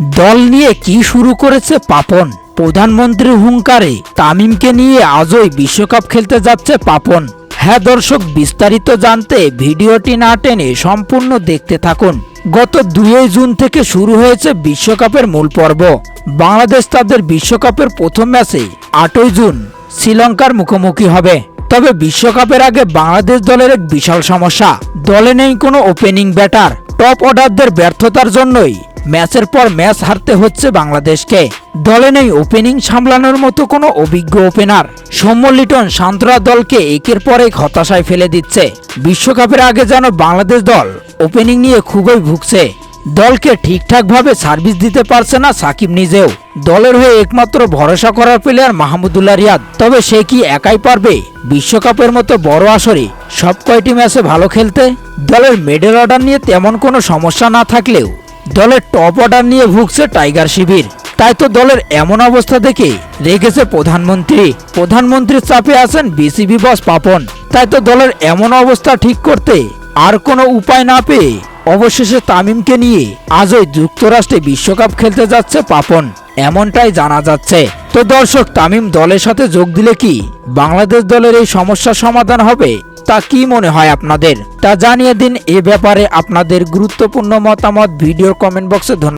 দল নিয়ে কি শুরু করেছে পাপন? প্রধানমন্ত্রীর হুঙ্কারে তামিমকে নিয়ে আজই বিশ্বকাপ খেলতে যাচ্ছে পাপন। হ্যাঁ দর্শক, বিস্তারিত জানতে ভিডিওটি না টেনে সম্পূর্ণ দেখতে থাকুন। গত দুই জুন থেকে শুরু হয়েছে বিশ্বকাপের মূল পর্ব। বাংলাদেশ তাদের বিশ্বকাপের প্রথম ম্যাচে আটই জুন শ্রীলঙ্কার মুখোমুখি হবে। তবে বিশ্বকাপের আগে বাংলাদেশ দলের এক বিশাল সমস্যা। দলে নেই কোনো ওপেনিং ব্যাটার টপ অর্ডারদের ব্যর্থতার জন্যই ম্যাচের পর ম্যাচ হারতে হচ্ছে বাংলাদেশকে। দলে নেই ওপেনিং সামলানোর মতো কোনো অভিজ্ঞ ওপেনার সৌম্য লিটন সান্তরা দলকে একের পর এক হতাশায় ফেলে দিচ্ছে। বিশ্বকাপের আগে যেন বাংলাদেশ দল ওপেনিং নিয়ে খুবই ভুগছে। দলকে ঠিকঠাকভাবে সার্ভিস দিতে পারছে না সাকিব নিজেও। দলের হয়ে একমাত্র ভরসা করার প্লেয়ার মাহমুদুল্লাহ রিয়াদ। তবে সে কি একাই পারবে? বিশ্বকাপের মতো বড় আসরে সব কয়টি ম্যাচে ভালো খেলতে? দলের মেডেল অর্ডার নিয়ে তেমন কোনো সমস্যা না থাকলেও দলের টপ অর্ডার নিয়ে ভুগছে টাইগার শিবির। তাই তো দলের এমন অবস্থা দেখে রেখেছে প্রধানমন্ত্রী। প্রধানমন্ত্রীর চাপে আছেন বিসিবি বস পাপন। তাই তো দলের এমন অবস্থা ঠিক করতে আর কোনো উপায় না পেয়ে অবশেষে তামিমকে নিয়ে আজই যুক্তরাষ্ট্রে বিশ্বকাপ খেলতে যাচ্ছে পাপন। এমনটাই জানা যাচ্ছে। তো দর্শক, তামিম দলের সাথে যোগ দিলে কি বাংলাদেশ দলের এই সমস্যার সমাধান হবে, তা কি মনে হয় আপনাদের? তা জানিয়ে দিন এ ব্যাপারে আপনাদের গুরুত্বপূর্ণ মতামত ভিডিওর কমেন্ট বক্সে ধন্যবাদ।